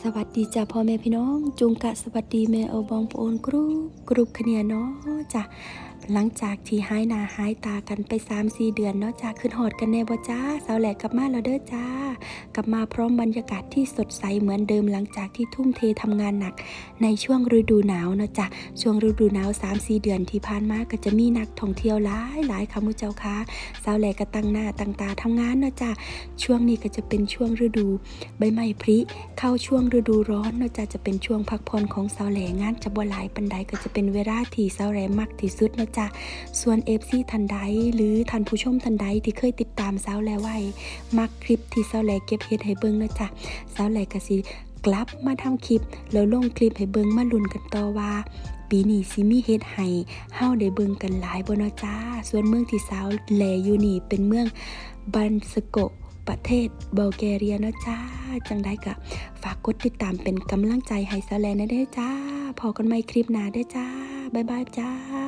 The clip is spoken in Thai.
สวัสดีจ้าพ่อแม่พี่น้อง จุงกะสวัสดีแม่เอาบองปโอนกรุบกรุบคะเนียเนาะจ้ะ หลังจากที่หายหน้าหายตากันไป3-4เดือนเนาะจ้าขึ้นหอดกันแน่บ่จ้าสาวแหลกกลับมาแล้วเด้อจ้า กลับมาพร้อมบรรยากาศที่สดใสเหมือนเดิมหลังจากที่ทุ่มเททำงานหนัก ในช่วงฤดูหนาวเนาะจ้ะช่วงฤดูหนาว3-4เดือนที่ผ่านมาก็จะมีนักท่องเที่ยวหลายหลายค่ะมุเจ้าค่ะสาวแหลกก็ตั้งหน้าตั้งตาทำงานเนาะจ้าช่วงนี้ก็จะเป็นช่วงฤดู ใบไม้ผลิเข้าช่วงฤดูร้อนเนาะจ้ะจะเป็นช่วงพักผ่อนของสาวแหลงานจะบ่หลายปันใดก็จะเป็นเวลาที่สาวแหลมักที่สุดเนาะจ้ะส่วนเอฟซีทันใดหรือท่านผู้ชมทันใดที่เคยติดตามสาวแลไว้ มักคลิปที่สาวแลเก็บเฮ็ดให้เบิ่งนะจ้ะสาวแลก็สิกลับมาทำคลิป แล้วลงคลิปให้เบิ่งมาลุ้นกันต่อว่า ปีนี้สิมีเฮ็ดให้เฮาได้เบิ่งกันหลายบ่เนาะจ้า ส่วนเมืองที่สาวแลอยู่นี่เป็นเมืองบันสโกประเทศเบลแกเรียนะจ้า จังได้กะฝากกดติดตามเป็นกำลังใจให้สาวแลนะเด้จ้า พอกันใหม่คลิปหน้าเด้จ้า บ๊ายบายจ้า